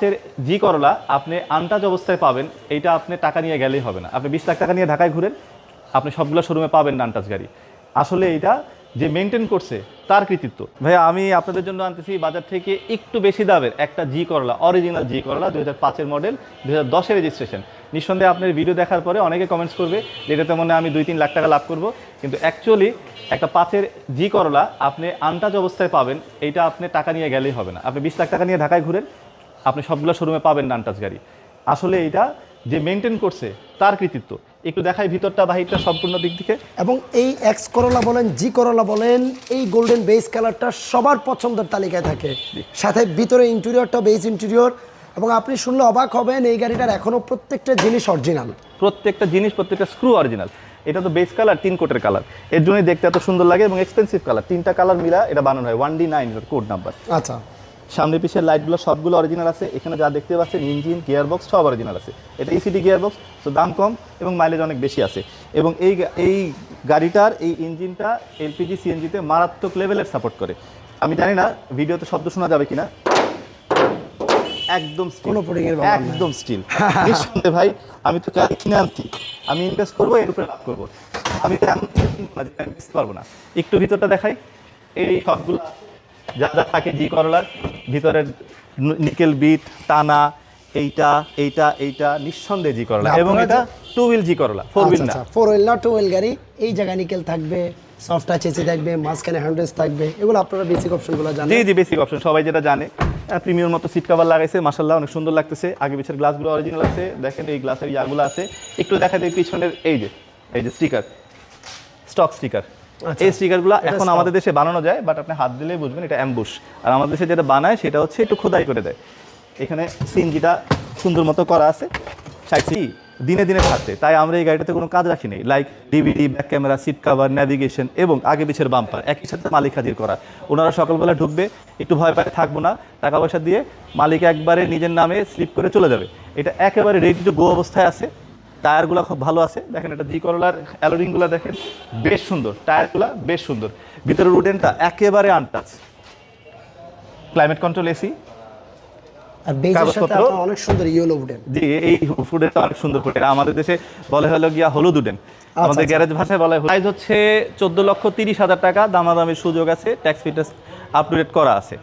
পাঁচের জি করলা আপনি আনটাচ অবস্থায় পাবেন, এইটা আপনি টাকা নিয়ে গেলেই হবে না। আপনি বিশ লাখ টাকা নিয়ে ঢাকায় ঘুরেন, আপনি সবগুলো শোরুমে পাবেন না গাড়ি। আসলে এটা যে মেনটেন করছে, তার কৃতিত্ব। ভাইয়া, আমি আপনাদের জন্য আনতেছি বাজার থেকে একটু বেশি দামের একটা জি করলা অরিজিনাল জি করলা, দুই হাজার পাঁচের মডেল দুই হাজার দশের রেজিস্ট্রেশন নিঃসন্দেহে আপনার ভিডিও দেখার পরে অনেকে কমেন্টস করবে যে এটাতে মনে আমি দুই তিন লাখ টাকা লাভ করব। কিন্তু অ্যাকচুয়ালি একটা পাঁচের জি করলা আপনি আনটাচ অবস্থায় পাবেন, এইটা আপনি টাকা নিয়ে গেলেই হবে না। আপনি বিশ লাখ টাকা নিয়ে ঢাকায় ঘুরেন আপনি সবগুলো শোরুমে পাবেন না আনটাচ গাড়ি। আসলে এটা যে মেনটেন করছে তার কৃতিত্ব। একটু দেখাই ভিতরটা বাহিরটা সম্পূর্ণ দিক থেকে এবং এই এক্স করলা বলেন জি করলা বলেন এই গোল্ডেন বেস কালারটা সবার পছন্দের তালিকায় থাকে। সাথে ভিতরে ইন্টেরিয়রটা বেস ইন্টেরিয়র এবং আপনি শুনলে অবাক হবেন এই গাড়িটার এখনও প্রত্যেকটা জিনিস অরিজিনাল প্রত্যেকটা জিনিস প্রত্যেকটা স্ক্রু অরিজিনাল এটা তো বেস কালার তিন কোটের কালারের জন্যই দেখতে এত সুন্দর লাগে এবং এক্সপেন্সিভ কালার তিনটা কালার মিলা এটা বানানো হয়। One D nine code number আচ্ছা। সামনে পিছের লাইটগুলো সবগুলো অরিজিনাল আছে। এখানে যা দেখতে পাচ্ছেন ইঞ্জিন গিয়ার বক্স সব অরিজিনাল আছে। এটা ইসিডি গিয়ার বক্স তো দাম কম এবং মাইলেজ অনেক বেশি আছে। এবং এই এই গাড়িটার এই ইঞ্জিনটা এলপিজি সিএনজিতে মারাত্মক লেভেলের সাপোর্ট করে। আমি জানি না ভিডিওতে শব্দ শোনা যাবে কিনা। একদম একদম স্টিল নিঃসন্দেহে ভাই আমি তো গাড়ি কিনে আনছি। আমি ইনভেস্ট করব এর উপরে লাভ করব। আমি তো পারব না একটু ভিতরটা দেখাই। এই সবগুলো যা যা থাকে জি করলার ভিতরের নিকেল বিট টানা এইটা এইটা এইটা নিঃসন্দেহে জি করলা। এবং এটা টু হুইল জি করলা ফোর হুইল না। ফোর হুইল না টু হুইল গাড়ি এই জায়গায় নিকেল থাকবে সফট টাচ এসি থাকবে মাঝখানে হ্যান্ডেলস থাকবে এগুলো আপনারা বেসিক অপশনগুলো জানেন। জি জি বেসিক অপশন সবাই যেটা জানে প্রিমিয়ার মতো সিট কভার লাগাইছে মাসাল্লাহ অনেক সুন্দর লাগতেছে। আগে পিছের গ্লাসগুলো অরিজিনাল আছে দেখেন এই গ্লাসের ইয়াগুলো আছে। একটু দেখা যায় পিছনের এই যে এই যে স্টিকার স্টক স্টিকার আচ্ছা। এই স্টিকারগুলো এখন আমাদের দেশে বানানো যায় বাট আপনি হাত দিলেই বুঝবেন এটা অ্যাম্বুশ আর আমাদের দেশে যেটা বানায় সেটা হচ্ছে একটু খোদাই করে দেয়। এখানে সিনজিটা সুন্দর মতো করা আছে। সাইডি দিনে দিনে থাকতে তাই আমরা এই গাড়িটাতে কোনো কাজ রাখি নাই। Like DVD back camera seat cover navigation এবং আগে পিছের বাম্পার একই সাথে মালিক হাজির করা। ওনারা সকালবেলা ঢুকবে একটু ভয় পায় থাকব না। টাকা পয়সা দিয়ে মালিক একবারে নিজের নামে স্লিপ করে চলে যাবে। এটা একেবারে রেডি টু গো অবস্থায় আছে। টায়ারগুলো খুব ভালো আছে। দেখেন এটা জি করলার অ্যালোরিংগুলো দেখেন। বেশ সুন্দর টায়ারগুলো বেশ সুন্দর। ভিতরের রুটেনটা একেবারে আনটাচ ক্লাইমেট কন্ট্রোল এসি অনেক সুন্দর ইয়েলো উডেন জি এই ফুডেরটা অনেক সুন্দর আমাদের দেশে বলে হলো গিয়া হলুদ উডেন আমাদের আচ্ছা। গ্যারেজ ভাষায় বলা হয় প্রাইস হচ্ছে চোদ্দ লক্ষ তিরিশ হাজার টাকা। দামাদামির সুযোগ আছে। ট্যাক্স ফিটাস করা আছে।